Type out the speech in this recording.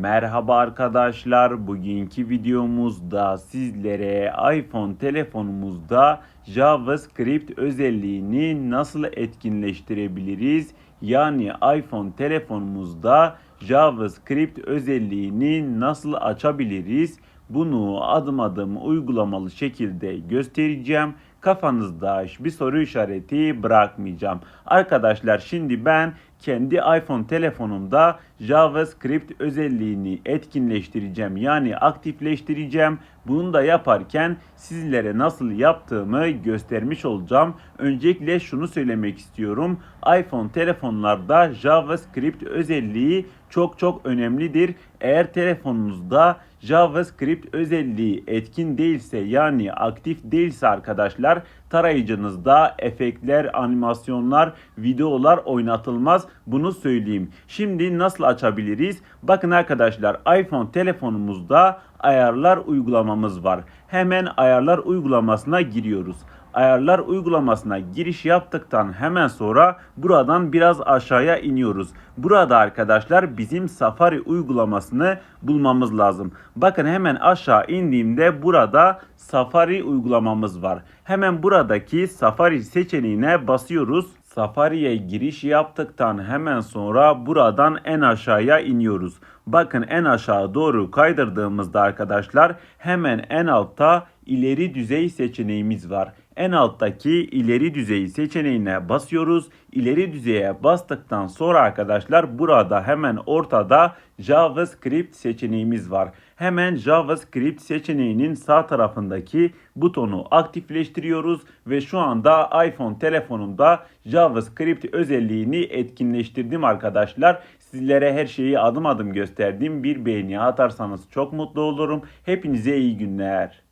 Merhaba arkadaşlar. Bugünkü videomuzda sizlere iPhone telefonumuzda JavaScript özelliğini nasıl etkinleştirebiliriz? Yani iPhone telefonumuzda JavaScript özelliğini nasıl açabiliriz? Bunu adım adım uygulamalı şekilde göstereceğim. Kafanızda bir soru işareti bırakmayacağım. Arkadaşlar şimdi ben kendi iPhone telefonumda JavaScript özelliğini etkinleştireceğim. Yani aktifleştireceğim. Bunu da yaparken sizlere nasıl yaptığımı göstermiş olacağım. Öncelikle şunu söylemek istiyorum. iPhone telefonlarda JavaScript özelliği çok çok önemlidir. Eğer telefonunuzda JavaScript özelliği etkin değilse yani aktif değilse arkadaşlar tarayıcınızda efektler, animasyonlar, videolar oynatılmaz. Bunu söyleyeyim. Şimdi nasıl açabiliriz? Bakın arkadaşlar iPhone telefonumuzda ayarlar uygulamamız var. Hemen ayarlar uygulamasına giriyoruz ayarlar uygulamasına giriş yaptıktan hemen sonra buradan biraz aşağıya iniyoruz. Burada arkadaşlar bizim Safari uygulamasını bulmamız lazım. Bakın hemen aşağı indiğimde burada Safari uygulamamız var. Hemen buradaki Safari seçeneğine basıyoruz. Safari'ye giriş yaptıktan hemen sonra buradan en aşağıya iniyoruz. Bakın en aşağı doğru kaydırdığımızda arkadaşlar hemen en altta ileri düzey seçeneğimiz var. En alttaki ileri düzey seçeneğine basıyoruz. İleri düzeye bastıktan sonra arkadaşlar burada hemen ortada JavaScript seçeneğimiz var. Hemen JavaScript seçeneğinin sağ tarafındaki butonu aktifleştiriyoruz ve şu anda iPhone telefonumda JavaScript özelliğini etkinleştirdim arkadaşlar. Sizlere her şeyi adım adım gösterdim. Bir beğeni atarsanız çok mutlu olurum. Hepinize iyi günler.